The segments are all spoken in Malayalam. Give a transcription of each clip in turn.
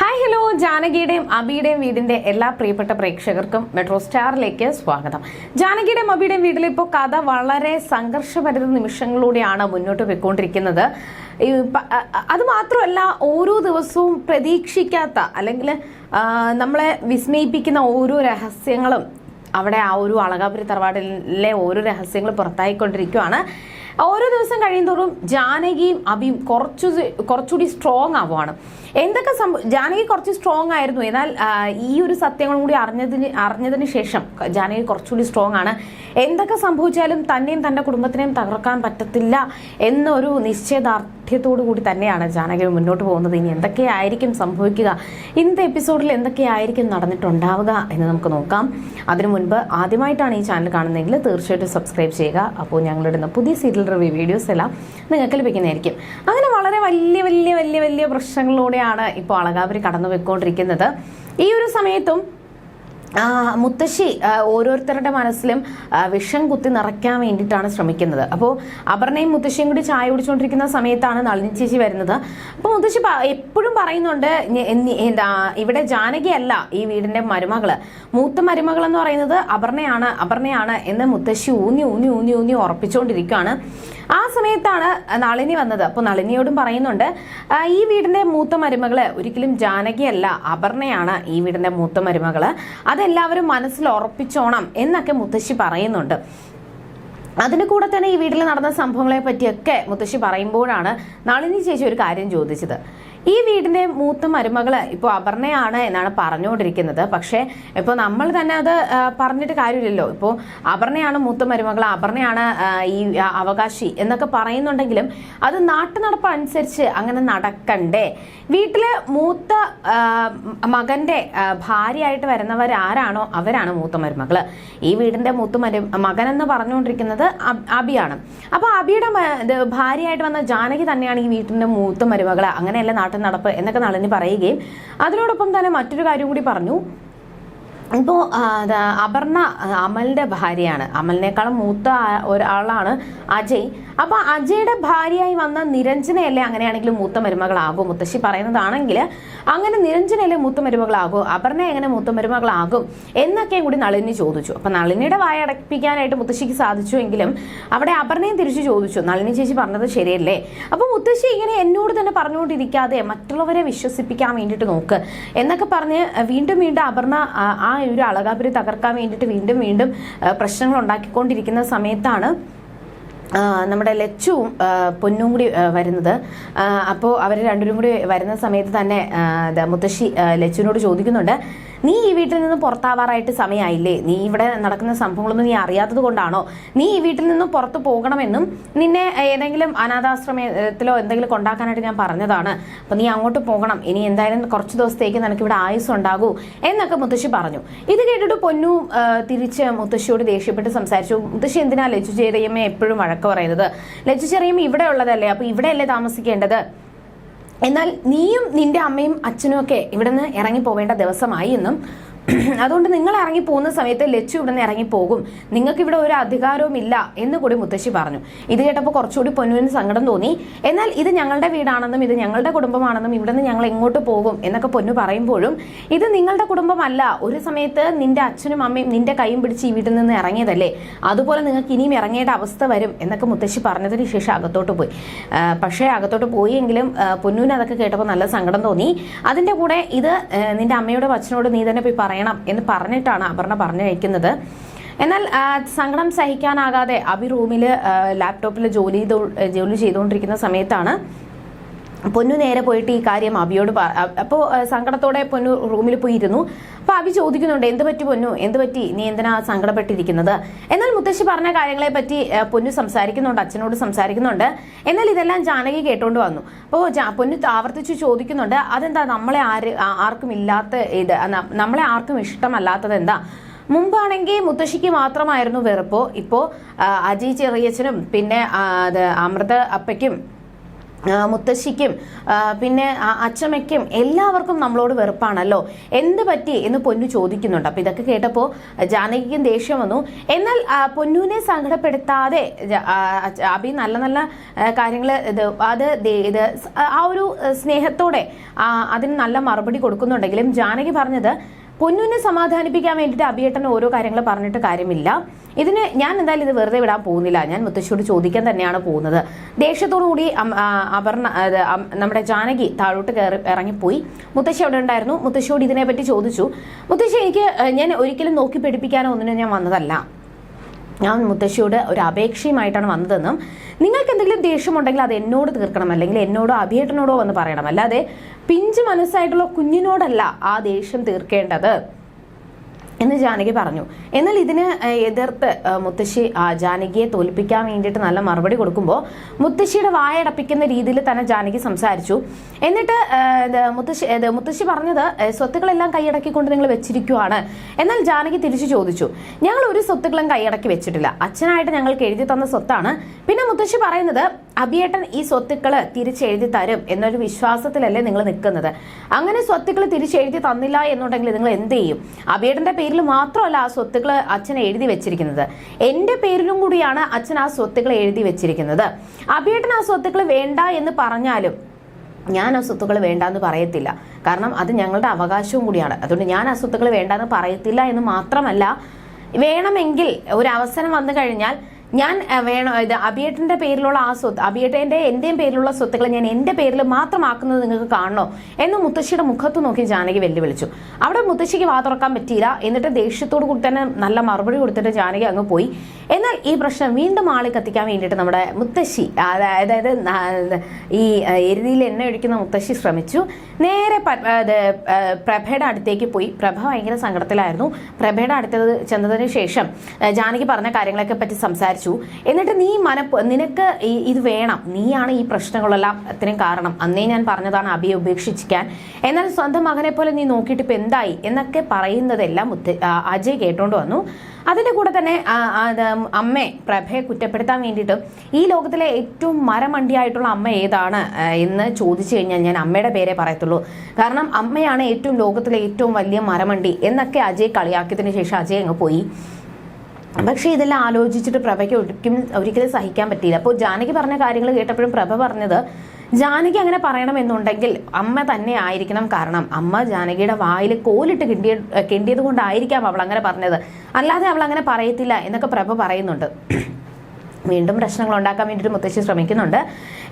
ഹായ് ഹലോ ജാനകിയുടെയും അബിയുടെയും വീടിന്റെ എല്ലാ പ്രിയപ്പെട്ട പ്രേക്ഷകർക്കും മെട്രോ സ്റ്റാറിലേക്ക് സ്വാഗതം. ജാനകിയുടെയും അബിയുടെയും വീട്ടിൽ ഇപ്പോൾ കഥ വളരെ സംഘർഷഭരിത നിമിഷങ്ങളിലൂടെയാണ് മുന്നോട്ട് പോയിക്കൊണ്ടിരിക്കുന്നത്. അത് മാത്രമല്ല ഓരോ ദിവസവും പ്രതീക്ഷിക്കാത്ത അല്ലെങ്കിൽ നമ്മളെ വിസ്മയിപ്പിക്കുന്ന ഓരോ രഹസ്യങ്ങളും അവിടെ ആ ഒരു അളകാപുരി തറവാടിലെ ഓരോ രഹസ്യങ്ങൾ പുറത്തായിക്കൊണ്ടിരിക്കുകയാണ് ഓരോ ദിവസം കഴിയുന്തോറും ജാനകിയും അബിയും കുറച്ചു കുറച്ചുകൂടി സ്ട്രോങ് ആവുകയാണ് എന്തൊക്കെ സംഭവം ജാനകി കുറച്ച് സ്ട്രോങ് ആയിരുന്നു? എന്നാൽ ഈ ഒരു സത്യങ്ങളും കൂടി അറിഞ്ഞതിന് അറിഞ്ഞതിന് ശേഷം ജാനകി കുറച്ചുകൂടി സ്ട്രോങ് ആണ്. എന്തൊക്കെ സംഭവിച്ചാലും തന്നെയും തന്റെ കുടുംബത്തിനെയും തകർക്കാൻ പറ്റത്തില്ല എന്നൊരു നിശ്ചയദാർഢ്യത്തോടു കൂടി തന്നെയാണ് ജാനകി മുന്നോട്ട് പോകുന്നത്. ഇനി എന്തൊക്കെയായിരിക്കും സംഭവിക്കുക? ഇന്നത്തെ എപ്പിസോഡിൽ എന്തൊക്കെയായിരിക്കും നടന്നിട്ടുണ്ടാവുക എന്ന് നമുക്ക് നോക്കാം. അതിനു മുൻപ് ആദ്യമായിട്ടാണ് ഈ ചാനൽ കാണുന്നതെങ്കിൽ തീർച്ചയായിട്ടും സബ്സ്ക്രൈബ് ചെയ്യുക. അപ്പോൾ ഞങ്ങളിടുന്ന പുതിയ സീരിയൽ റിവ്യൂ വീഡിയോസ് എല്ലാം നിങ്ങൾക്ക് ലഭിക്കുന്നതായിരിക്കും. അങ്ങനെ വളരെ വലിയ വലിയ വലിയ വലിയ പ്രശ്നങ്ങളിലൂടെയാണ് ഇപ്പോൾ അളകാപുരി കടന്നു പോയിക്കൊണ്ടിരിക്കുന്നത് ഈ ഒരു സമയത്തും മുത്തശ്ശി ഓരോരുത്തരുടെ മനസ്സിലും വിഷം കുത്തി നിറയ്ക്കാൻ വേണ്ടിയിട്ടാണ് ശ്രമിക്കുന്നത്. അപ്പോൾ അപർണയും മുത്തശ്ശിയും കൂടി ചായ കുടിച്ചുകൊണ്ടിരിക്കുന്ന സമയത്താണ് നളിനി ചേച്ചി വരുന്നത്. അപ്പോൾ മുത്തശ്ശി എപ്പോഴും പറയുന്നുണ്ട് എന്താ ഇവിടെ ജാനകിയല്ല ഈ വീടിന്റെ മരുമകൾ മൂത്ത മരുമകൾ എന്ന് പറയുന്നത് അപർണയാണ് അപർണയാണ് എന്ന് മുത്തശ്ശി ഊന്നി ഊന്നി ഊന്നി ഊന്നി ഉറപ്പിച്ചുകൊണ്ടിരിക്കുകയാണ്. ആ സമയത്താണ് നളിനി വന്നത്. അപ്പോൾ നളിനിയോടും പറയുന്നുണ്ട് ഈ വീടിന്റെ മൂത്ത മരുമകൾ ഒരിക്കലും ജാനകിയല്ല അപർണയാണ് ഈ വീടിന്റെ മൂത്ത മരുമകൾ. അതെല്ലാവരും മനസ്സിൽ ഉറപ്പിച്ചോണം എന്നൊക്കെ മുത്തശ്ശി പറയുന്നുണ്ട്. അതിന് കൂടെ തന്നെ ഈ വീട്ടിൽ നടന്ന സംഭവങ്ങളെ പറ്റിയൊക്കെ മുത്തശ്ശി പറയുമ്പോഴാണ് നളിനി ചേച്ചി ഒരു കാര്യം ചോദിച്ചത്. ഈ വീടിന്റെ മൂത്ത മരുമകൾ ഇപ്പോൾ അപർണയാണ് എന്നാണ് പറഞ്ഞുകൊണ്ടിരിക്കുന്നത്. പക്ഷേ ഇപ്പോൾ നമ്മൾ തന്നെ അത് പറഞ്ഞിട്ട് കാര്യമില്ലല്ലോ. ഇപ്പോ അപർണയാണ് മൂത്ത മരുമകൾ അപർണയാണ് ഈ അവകാശി എന്നൊക്കെ പറയുന്നുണ്ടെങ്കിലും അത് നാട്ടു നടപ്പ് അനുസരിച്ച് അങ്ങനെ നടക്കണ്ടേ? വീട്ടിലെ മൂത്ത മകന്റെ ഭാര്യയായിട്ട് വരുന്നവരാരാണോ? അവരാണ് മൂത്ത മരുമകൾ. ഈ വീടിന്റെ മൂത്ത മരു മകൻ എന്ന് പറഞ്ഞുകൊണ്ടിരിക്കുന്നത് അബ്- അബിയാണ്. അപ്പൊ അബിയുടെ ഭാര്യയായിട്ട് വന്ന ജാനകി തന്നെയാണ് ഈ വീട്ടിന്റെ മൂത്ത മരുമകൾ. അങ്ങനെയല്ല നാട്ടിൽ നടപ്പ് എന്നൊക്കെ നളിനി പറയുകയും അതിനോടൊപ്പം തന്നെ മറ്റൊരു കാര്യം കൂടി പറഞ്ഞു. ഇപ്പോൾ അപർണ അമലിന്റെ ഭാര്യയാണ്. അമലിനേക്കാളും മൂത്ത ഒരാളാണ് അജയ്. അപ്പൊ അജയുടെ ഭാര്യയായി വന്ന നിരഞ്ജനയല്ലേ അങ്ങനെയാണെങ്കിലും മൂത്ത മരുമകളാകും? മുത്തശ്ശി പറയുന്നതാണെങ്കിൽ അങ്ങനെ നിരഞ്ജനയല്ലേ മൂത്ത മരുമകളാകും? അപർണ എങ്ങനെ മൂത്ത മരുമകളാകും? എന്നൊക്കെയും കൂടി നളിനി ചോദിച്ചു. അപ്പൊ നളിനിയുടെ വായ അടപ്പിക്കാനായിട്ട് മുത്തശ്ശിക്ക് സാധിച്ചുവെങ്കിലും അവിടെ അപർണയും തിരിച്ചു ചോദിച്ചു. നളിനി ചേച്ചി പറഞ്ഞത് ശരിയല്ലേ? അപ്പൊ മുത്തശ്ശി ഇങ്ങനെ എന്നോട് തന്നെ പറഞ്ഞുകൊണ്ടിരിക്കാതെ മറ്റുള്ളവരെ വിശ്വസിപ്പിക്കാൻ വേണ്ടിയിട്ട് നോക്ക് എന്നൊക്കെ പറഞ്ഞ് വീണ്ടും വീണ്ടും അപർണ ആ- ഒരു അളകാപുരി തകർക്കാൻ വേണ്ടിയിട്ട് വീണ്ടും വീണ്ടും പ്രശ്നങ്ങൾ ഉണ്ടാക്കിക്കൊണ്ടിരിക്കുന്ന സമയത്താണ് നമ്മുടെ ലച്ചുവും പൊന്നും കൂടി വരുന്നത്. അപ്പോൾ അവർ രണ്ടുപേരും കൂടി വരുന്ന സമയത്ത് തന്നെ മുത്തശ്ശി ലച്ചുവിനോട് ചോദിക്കുന്നുണ്ട് നീ ഈ വീട്ടിൽ നിന്ന് പുറത്താവാറായിട്ട് സമയമായില്ലേ നീ ഇവിടെ നടക്കുന്ന സംഭവങ്ങളൊന്നും നീ അറിയാത്തത് കൊണ്ടാണോ? നീ ഈ വീട്ടിൽ നിന്ന് പുറത്തു പോകണമെന്നും നിന്നെ ഏതെങ്കിലും അനാഥാശ്രമത്തിലോ എന്തെങ്കിലും കൊണ്ടാക്കാനായിട്ട് ഞാൻ പറഞ്ഞതാണ്. അപ്പൊ നീ അങ്ങോട്ട് പോകണം. ഇനി എന്തായാലും കുറച്ച് ദിവസത്തേക്ക് നിനക്ക് ഇവിടെ ആയുസ് ഉണ്ടാകൂ എന്നൊക്കെ മുത്തശ്ശി പറഞ്ഞു. ഇത് കേട്ടിട്ട് പൊന്നു തിരിച്ച് മുത്തശ്ശിയോട് ദേഷ്യപ്പെട്ട് സംസാരിച്ചു. മുത്തശ്ശി എന്തിനാ ലച്ചു ചെറിയമ്മ എപ്പോഴും പറയുന്നത്. ലച്ചു ചെറിയമ്മ ഇവിടെ ഉള്ളതല്ലേ? അപ്പൊ ഇവിടെയല്ലേ താമസിക്കേണ്ടത്? എന്നാൽ നീയും നിന്റെ അമ്മയും അച്ഛനും ഒക്കെ ഇവിടെ നിന്ന് ഇറങ്ങി പോവേണ്ട ദിവസമായി എന്നും അതുകൊണ്ട് നിങ്ങൾ ഇറങ്ങി പോകുന്ന സമയത്ത് ലച്ചു ഇവിടെ നിന്ന് ഇറങ്ങി പോകും. നിങ്ങൾക്ക് ഇവിടെ ഒരു അധികാരവും ഇല്ല എന്ന് കൂടി മുത്തശ്ശി പറഞ്ഞു. ഇത് കേട്ടപ്പോൾ കുറച്ചുകൂടി പൊന്നുവിന് സങ്കടം തോന്നി. എന്നാൽ ഇത് ഞങ്ങളുടെ വീടാണെന്നും ഇത് ഞങ്ങളുടെ കുടുംബമാണെന്നും ഇവിടെ നിന്ന് ഞങ്ങൾ എങ്ങോട്ട് പോകും എന്നൊക്കെ പൊന്നു പറയുമ്പോഴും ഇത് നിങ്ങളുടെ കുടുംബമല്ല. ഒരു സമയത്ത് നിന്റെ അച്ഛനും അമ്മയും നിന്റെ കൈയും പിടിച്ച് ഈ വീട്ടിൽ നിന്ന് ഇറങ്ങിയതല്ലേ? അതുപോലെ നിങ്ങൾക്ക് ഇനിയും ഇറങ്ങേണ്ട അവസ്ഥ വരും എന്നൊക്കെ മുത്തശ്ശി പറഞ്ഞതിന് ശേഷം അകത്തോട്ട് പോയി. പക്ഷേ അകത്തോട്ട് പോയെങ്കിലും പൊന്നുവിന് അതൊക്കെ കേട്ടപ്പോൾ നല്ല സങ്കടം തോന്നി. അതിന്റെ കൂടെ ഇത് നിന്റെ അമ്മയോടും അച്ഛനോടും നീ തന്നെ പോയി പറയണം എന്ന് പറഞ്ഞിട്ടാണ് അപർണ പറഞ്ഞു വയ്ക്കുന്നത് എന്നാൽ സങ്കടം സഹിക്കാനാകാതെ അബി റൂമിൽ ലാപ്ടോപ്പിൽ ജോലി ജോലി ചെയ്തുകൊണ്ടിരിക്കുന്ന സമയത്താണ് പൊന്നു നേരെ പോയിട്ട് ഈ കാര്യം അബിയോട് അപ്പോൾ സങ്കടത്തോടെ പൊന്നു റൂമിൽ പോയി ഇരുന്നു അപ്പോൾ അബി ചോദിക്കുന്നുണ്ട് എന്ത് പറ്റി പൊന്നു? എന്ത് പറ്റി? നീ എന്തിനാ സങ്കടപ്പെട്ടിരിക്കുന്നത്? എന്നാൽ മുത്തശ്ശി പറഞ്ഞ കാര്യങ്ങളെ പറ്റി പൊന്നു സംസാരിക്കുന്നുണ്ട് അച്ഛനോട് സംസാരിക്കുന്നുണ്ട്. എന്നാൽ ഇതെല്ലാം ജാനകി കേട്ടോണ്ട് വന്നു. അപ്പോൾ പൊന്നു ആവർത്തിച്ച് ചോദിക്കുന്നുണ്ട് അതെന്താ നമ്മളെ ആര് ആർക്കും ഇല്ലാത്ത ഇത് നമ്മളെ ആർക്കും ഇഷ്ടമല്ലാത്തത് എന്താ? മുമ്പാണെങ്കിൽ മുത്തശ്ശിക്ക് മാത്രമായിരുന്നു വെറുപ്പോ. ഇപ്പോൾ അജി ചെറിയച്ഛനും പിന്നെ അമൃത അപ്പയ്ക്കും മുത്തശ്ശിക്കും പിന്നെ അച്ചമ്മയ്ക്കും എല്ലാവർക്കും നമ്മളോട് വെറുപ്പാണല്ലോ. എന്ത് പറ്റി എന്ന് പൊന്നു ചോദിക്കുന്നുണ്ട്. അപ്പം ഇതൊക്കെ കേട്ടപ്പോൾ ജാനകിക്കും ദേഷ്യം വന്നു. എന്നാൽ പൊന്നുവിനെ സങ്കടപ്പെടുത്താതെ അഭി നല്ല നല്ല കാര്യങ്ങൾ ഇത് അത് ഇത് ആ ഒരു സ്നേഹത്തോടെ അതിന് നല്ല മറുപടി കൊടുക്കുന്നുണ്ടെങ്കിലും ജാനകി പറഞ്ഞത് പൊന്നുവിനെ സമാധാനിപ്പിക്കാൻ വേണ്ടിയിട്ട് അഭിയേട്ടൻ ഓരോ കാര്യങ്ങൾ പറഞ്ഞിട്ട് കാര്യമില്ല. ഇതിന് ഞാൻ എന്തായാലും ഇത് വെറുതെ വിടാൻ പോകുന്നില്ല. ഞാൻ മുത്തശ്ശിയോട് ചോദിക്കാൻ തന്നെയാണ് പോകുന്നത്. ദേഷ്യത്തോടു കൂടി അം- ആ, അപർണ നമ്മുടെ ജാനകി താഴോട്ട് കയറി ഇറങ്ങിപ്പോയി. മുത്തശ്ശി അവിടെ ഉണ്ടായിരുന്നു. മുത്തശ്ശിയോട് ഇതിനെപ്പറ്റി ചോദിച്ചു. മുത്തശ്ശി എനിക്ക് ഞാൻ ഒരിക്കലും നോക്കി പഠിപ്പിക്കാനോ ഒന്നിനും ഞാൻ വന്നതല്ല. ഞാൻ മുത്തശ്ശിയോട് ഒരു അപേക്ഷയുമായിട്ടാണ് വന്നതെന്നും നിങ്ങൾക്ക് എന്തെങ്കിലും ദേഷ്യമുണ്ടെങ്കിൽ അത് എന്നോട് തീർക്കണം അല്ലെങ്കിൽ എന്നോടോ അഭിയേട്ടനോടോ വന്ന് പറയണം. അല്ലാതെ പിഞ്ച് മനസ്സായിട്ടുള്ള കുഞ്ഞിനോടല്ല ആ ദേഷ്യം തീർക്കേണ്ടത്. എന്ന് ജാനകി പറഞ്ഞു. എന്നാൽ ഇതിന് എതിർത്ത് മുത്തശ്ശി ജാനകിയെ തോൽപ്പിക്കാൻ വേണ്ടിയിട്ട് നല്ല മറുപടി കൊടുക്കുമ്പോൾ മുത്തശ്ശിയുടെ വായടപ്പിക്കുന്ന രീതിയിൽ തന്നെ ജാനകി സംസാരിച്ചു. എന്നിട്ട് മുത്തശ്ശി മുത്തശ്ശി പറഞ്ഞത് സ്വത്തുക്കളെല്ലാം കൈയടക്കിക്കൊണ്ട് നിങ്ങൾ വെച്ചിരിക്കുവാണ്. എന്നാൽ ജാനകി തിരിച്ചു ചോദിച്ചു. ഞങ്ങൾ ഒരു സ്വത്തുക്കളും കൈയടക്കി വെച്ചിട്ടില്ല. അച്ഛനായിട്ട് ഞങ്ങൾക്ക് എഴുതി തന്ന സ്വത്താണ്. പിന്നെ മുത്തശ്ശി പറയുന്നത് അഭിയേട്ടൻ ഈ സ്വത്തുക്കൾ തിരിച്ചെഴുതി തരും എന്നൊരു വിശ്വാസത്തിലല്ലേ നിങ്ങൾ നിൽക്കുന്നത്. അങ്ങനെ സ്വത്തുക്കൾ തിരിച്ചെഴുതി തന്നില്ല എന്നുണ്ടെങ്കിൽ നിങ്ങൾ എന്ത് ചെയ്യും? അഭിയേട്ടന്റെ പേരിൽ മാത്രമല്ല ആ സ്വത്തുക്കൾ അച്ഛൻ എഴുതി വെച്ചിരിക്കുന്നത്. എന്റെ പേരിലും കൂടിയാണ് അച്ഛൻ ആ സ്വത്തുക്കൾ എഴുതി വെച്ചിരിക്കുന്നത്. അഭിയേട്ടൻ ആ സ്വത്തുക്കൾ വേണ്ട എന്ന് പറഞ്ഞാലും ഞാൻ ആ സ്വത്തുക്കൾ വേണ്ടാന്ന് പറയത്തില്ല. കാരണം അത് ഞങ്ങളുടെ അവകാശവും കൂടിയാണ്. അതുകൊണ്ട് ഞാൻ ആ സ്വത്തുക്കൾ വേണ്ടാന്ന് പറയത്തില്ല എന്ന് മാത്രമല്ല വേണമെങ്കിൽ ഒരു അവസരം വന്നു കഴിഞ്ഞാൽ ഞാൻ വേണോ ഇത് അബിയേട്ടന്റെ പേരിലുള്ള ആ സ്വത്ത് അബിയേട്ടന്റെ എന്റെയും പേരിലുള്ള സ്വത്തുക്കൾ ഞാൻ എന്റെ പേരിൽ മാത്രമാക്കുന്നത് നിങ്ങൾക്ക് കാണണോ? എന്ന് മുത്തശ്ശിയുടെ മുഖത്ത് നോക്കി ജാനകി വെല്ലുവിളിച്ചു. അവിടെ മുത്തശ്ശിക്ക് വാ തുറക്കാൻ പറ്റിയില്ല. എന്നിട്ട് ദേഷ്യത്തോട് കൂടി തന്നെ നല്ല മറുപടി കൊടുത്തിട്ട് ജാനകി അങ്ങ് പോയി. എന്നാൽ ഈ പ്രശ്നം വീണ്ടും ആളെ കത്തിക്കാൻ വേണ്ടിയിട്ട് നമ്മുടെ മുത്തശ്ശി അതായത് ഈ എരുതിയിൽ എണ്ണ ഒഴിക്കുന്ന മുത്തശ്ശി ശ്രമിച്ചു. നേരെ പ്രഭയുടെ അടുത്തേക്ക് പോയി. പ്രഭ ഭയങ്കര സങ്കടത്തിലായിരുന്നു. പ്രഭയുടെ അടുത്തത് ചെന്നതിന് ശേഷം ജാനകി പറഞ്ഞ കാര്യങ്ങളൊക്കെ പറ്റി സംസാരിച്ചു. എന്നിട്ട് നീ മനപ്പ് നിനക്ക് ഇത് വേണം. നീയാണ് ഈ പ്രശ്നങ്ങളെല്ലാം അത്രയും കാരണം. അന്നേ ഞാൻ പറഞ്ഞതാണ് അബിയെ ഉപേക്ഷിക്കാൻ. എന്നാൽ സ്വന്തം മകനെ പോലെ നീ നോക്കിയിട്ട് ഇപ്പം എന്തായി? എന്നൊക്കെ പറയുന്നതെല്ലാം അജയ് കേട്ടോണ്ട് വന്നു. അതിന്റെ കൂടെ തന്നെ അമ്മയെ പ്രഭയെ കുറ്റപ്പെടുത്താൻ വേണ്ടിയിട്ടും ഈ ലോകത്തിലെ ഏറ്റവും മരമണ്ടിയായിട്ടുള്ള അമ്മ ഏതാണ് എന്ന് ചോദിച്ചു കഴിഞ്ഞാൽ ഞാൻ അമ്മയുടെ പേരെ പറയത്തുള്ളൂ. കാരണം അമ്മയാണ് ഏറ്റവും ലോകത്തിലെ ഏറ്റവും വലിയ മരമണ്ടി എന്നൊക്കെ അജയ് കളിയാക്കിയതിന് ശേഷം അജയ് അങ്ങ് പോയി. പക്ഷേ ഇതെല്ലാം ആലോചിച്ചിട്ട് പ്രഭയ്ക്ക് ഒരിക്കലും ഒരിക്കലും സഹിക്കാൻ പറ്റിയില്ല. അപ്പോൾ ജാനകി പറഞ്ഞ കാര്യങ്ങൾ കേട്ടപ്പോഴും പ്രഭ പറഞ്ഞത് ജാനകി അങ്ങനെ പറയണമെന്നുണ്ടെങ്കിൽ അമ്മ തന്നെ ആയിരിക്കണം കാരണം. അമ്മ ജാനകിയുടെ വായിൽ കോലിട്ട് കിണ്ടിയ കിണ്ടിയത് കൊണ്ടായിരിക്കാം അവൾ അങ്ങനെ പറഞ്ഞത്. അല്ലാതെ അവൾ അങ്ങനെ പറയത്തില്ല എന്നൊക്കെ പ്രഭ പറയുന്നുണ്ട്. വീണ്ടും പ്രശ്നങ്ങൾ ഉണ്ടാക്കാൻ വേണ്ടിയിട്ട് മുത്തശ്ശി ശ്രമിക്കുന്നുണ്ട്.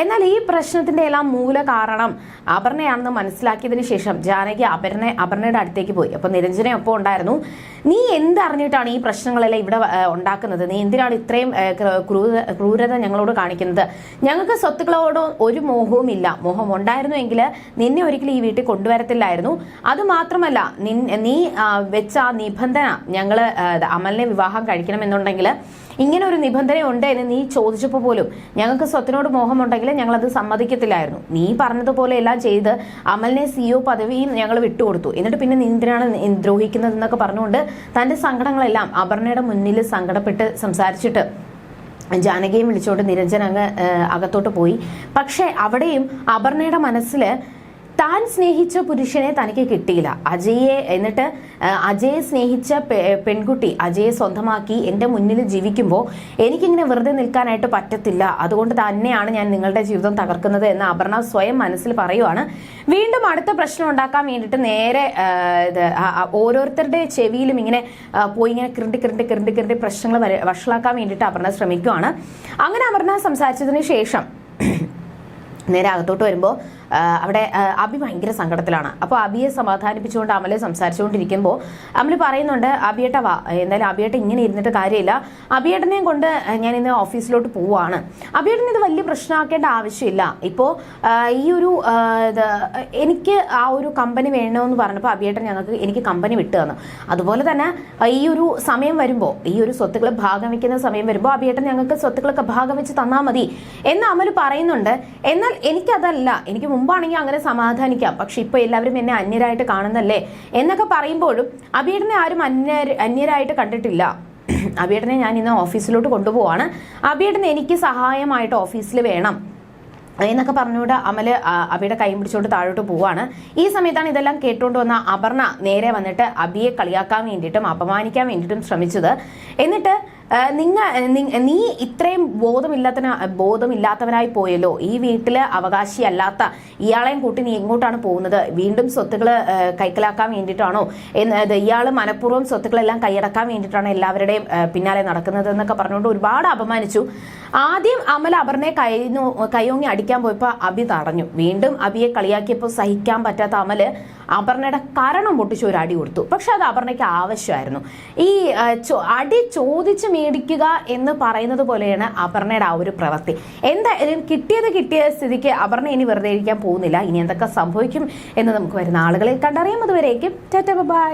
എന്നാൽ ഈ പ്രശ്നത്തിന്റെ എല്ലാം മൂല കാരണം അപർണയാണെന്ന് മനസ്സിലാക്കിയതിന് ശേഷം ജാനകി അപർണ അപർണയുടെ അടുത്തേക്ക് പോയി. അപ്പൊ നിരഞ്ജനെ ഒപ്പം ഉണ്ടായിരുന്നു. നീ എന്തറിഞ്ഞിട്ടാണ് ഈ പ്രശ്നങ്ങളെല്ലാം ഇവിടെ ഉണ്ടാക്കുന്നത്? നീ എന്തിനാണ് ഇത്രയും ക്രൂരത ഞങ്ങളോട് കാണിക്കുന്നത്? ഞങ്ങൾക്ക് സ്വത്തുക്കളോട് ഒരു മോഹവും ഇല്ല. മോഹം ഉണ്ടായിരുന്നുവെങ്കിൽ നിന്നെ ഒരിക്കലും ഈ വീട്ടിൽ കൊണ്ടുവരത്തില്ലായിരുന്നു. അത് മാത്രമല്ല നീ വെച്ച നിബന്ധന ഞങ്ങൾ അമലിനെ വിവാഹം കഴിക്കണം കഴിക്കണമെന്നുണ്ടെങ്കിൽ ഇങ്ങനെ ഒരു നിബന്ധന ഉണ്ട് എന്ന് നീ ചോദിച്ചപ്പോൾ പോലും ഞങ്ങൾക്ക് സ്വത്തിനോട് മോഹമുണ്ടെങ്കിൽ ഞങ്ങൾ അത് സമ്മതിക്കത്തില്ലായിരുന്നു. നീ പറഞ്ഞതുപോലെ എല്ലാം ചെയ്ത് അമലിനെ സിഒ പദവിയും ഞങ്ങൾ വിട്ടുകൊടുത്തു. എന്നിട്ട് പിന്നെ നീ എന്തിനാണ് നി- ദ്രോഹിക്കുന്നത് എന്നൊക്കെ പറഞ്ഞുകൊണ്ട് തന്റെ സങ്കടങ്ങളെല്ലാം അപർണയുടെ മുന്നിൽ സങ്കടപ്പെട്ട് സംസാരിച്ചിട്ട് ജാനകിയും വിളിച്ചുകൊണ്ട് നിരഞ്ജൻ അങ്ങ് അകത്തോട്ട് പോയി. പക്ഷേ അവിടെയും അപർണയുടെ മനസ്സിൽ താൻ സ്നേഹിച്ച പുരുഷനെ തനിക്ക് കിട്ടിയില്ല. അജയെ എന്നിട്ട് അജയെ സ്നേഹിച്ച പെൺകുട്ടി അജയെ സ്വന്തമാക്കി എന്റെ മുന്നിൽ ജീവിക്കുമ്പോൾ എനിക്കിങ്ങനെ വെറുതെ നിൽക്കാനായിട്ട് പറ്റത്തില്ല. അതുകൊണ്ട് തന്നെയാണ് ഞാൻ നിങ്ങളുടെ ജീവിതം തകർക്കുന്നത് എന്ന് അപർണ സ്വയം മനസ്സിൽ പറയുവാണ്. വീണ്ടും അടുത്ത പ്രശ്നം ഉണ്ടാക്കാൻ വേണ്ടിയിട്ട് നേരെ ഓരോരുത്തരുടെ ചെവിയിലും ഇങ്ങനെ പോയി ഇങ്ങനെ കിരണ്ടി കിരണ്ടി കിരണ്ടി കിരണ്ടി പ്രശ്നങ്ങൾ വഷളാക്കാൻ വേണ്ടിയിട്ട് അപർണ ശ്രമിക്കുവാണ്. അങ്ങനെ അപർണ സംസാരിച്ചതിന് ശേഷം നേരെ അകത്തോട്ട് വരുമ്പോൾ അവിടെ അബി ഭയങ്കര സങ്കടത്തിലാണ്. അപ്പോൾ അബിയെ സമാധാനിപ്പിച്ചുകൊണ്ട് അമലെ സംസാരിച്ചുകൊണ്ടിരിക്കുമ്പോൾ അമൽ പറയുന്നുണ്ട് അബിയേട്ട വാ. എന്തായാലും അബിയേട്ട ഇങ്ങനെ ഇരുന്നിട്ട് കാര്യമില്ല. അബിയേട്ടനെയും കൊണ്ട് ഞാൻ ഇന്ന് ഓഫീസിലോട്ട് പോവാണ്. അബിയേട്ടൻ ഇത് വലിയ പ്രശ്നമാക്കേണ്ട ആവശ്യമില്ല. ഇപ്പോൾ ഈ ഒരു എനിക്ക് ആ ഒരു കമ്പനി വേണമെന്ന് പറഞ്ഞപ്പോൾ അബിയേട്ടൻ ഞങ്ങൾക്ക് എനിക്ക് കമ്പനി വിട്ടു തന്നു. അതുപോലെ തന്നെ ഈ ഒരു സമയം വരുമ്പോൾ ഈ ഒരു സ്വത്തുക്കൾ ഭാഗം വയ്ക്കുന്ന സമയം വരുമ്പോൾ അബിയേട്ടൻ ഞങ്ങൾക്ക് സ്വത്തുക്കളൊക്കെ ഭാഗം വെച്ച് തന്നാൽ മതി. എന്ന് അമൽ പറയുന്നുണ്ട്. എന്നാൽ എനിക്കതല്ല. എനിക്ക് മുമ്പാണെങ്കിൽ അങ്ങനെ സമാധാനിക്കാം. പക്ഷെ ഇപ്പൊ എല്ലാവരും എന്നെ അന്യരായിട്ട് കാണുന്നല്ലേ? എന്നൊക്കെ പറയുമ്പോഴും അബീടിനെ ആരും അന്യ അന്യരായിട്ട് കണ്ടിട്ടില്ല. അബിയേട്ടനെ ഞാൻ ഇന്ന് ഓഫീസിലോട്ട് കൊണ്ടുപോവാണ്. അബിയേട്ടൻ എനിക്ക് സഹായമായിട്ട് ഓഫീസിൽ വേണം. എന്നൊക്കെ പറഞ്ഞുകൊണ്ട് അമൽ അബിയുടെ കൈ പിടിച്ചോണ്ട് താഴോട്ട് പോവാണ്. ഈ സമയത്താണ് ഇതെല്ലാം കേട്ടുകൊണ്ട് വന്ന അപർണ നേരെ വന്നിട്ട് അബിയെ കളിയാക്കാൻ വേണ്ടിയിട്ടും അപമാനിക്കാൻ വേണ്ടിയിട്ടും ശ്രമിച്ചത്. എന്നിട്ട് നിങ്ങ നീ ഇത്രയും ബോധമില്ലാത്ത ബോധമില്ലാത്തവനായി പോയല്ലോ. ഈ വീട്ടിലെ അവകാശിയല്ലാത്ത ഇയാളെയും കൂട്ടി നീ എങ്ങോട്ടാണ് പോകുന്നത്? വീണ്ടും സ്വത്തുകൾ കൈക്കലാക്കാൻ വേണ്ടിയിട്ടാണോ? എന്ന് ഇയാൾ മനഃപൂർവം സ്വത്തുക്കളെല്ലാം കൈയടക്കാൻ വേണ്ടിയിട്ടാണ് എല്ലാവരുടെയും പിന്നാലെ നടക്കുന്നത് എന്നൊക്കെ പറഞ്ഞുകൊണ്ട് ഒരുപാട് അപമാനിച്ചു. ആദ്യം അമൽ അപർണയെ കൈ കൈയോങ്ങി അടിക്കാൻ പോയപ്പോൾ അബി തടഞ്ഞു. വീണ്ടും അബിയെ കളിയാക്കിയപ്പോൾ സഹിക്കാൻ പറ്റാത്ത അമൽ അപർണയുടെ കരണം പൊട്ടിച്ച് ഒരു അടി കൊടുത്തു. പക്ഷെ അത് അപർണയ്ക്ക് ആവശ്യമായിരുന്നു. ഈ അടി ചോദിച്ച് മേടിക്കുക എന്ന് പറയുന്നത് പോലെയാണ് അപർണയുടെ ആ ഒരു പ്രവൃത്തി. എന്തായാലും കിട്ടിയത് കിട്ടിയ സ്ഥിതിക്ക് അപർണ ഇനി വെറുതെ ഇരിക്കാൻ പോകുന്നില്ല. ഇനി എന്തൊക്കെ സംഭവിക്കും എന്ന് നമുക്ക് വരുന്ന ആളുകളിൽ കണ്ടറിയാം. അതുവരേക്കും ടാറ്റ ബൈ.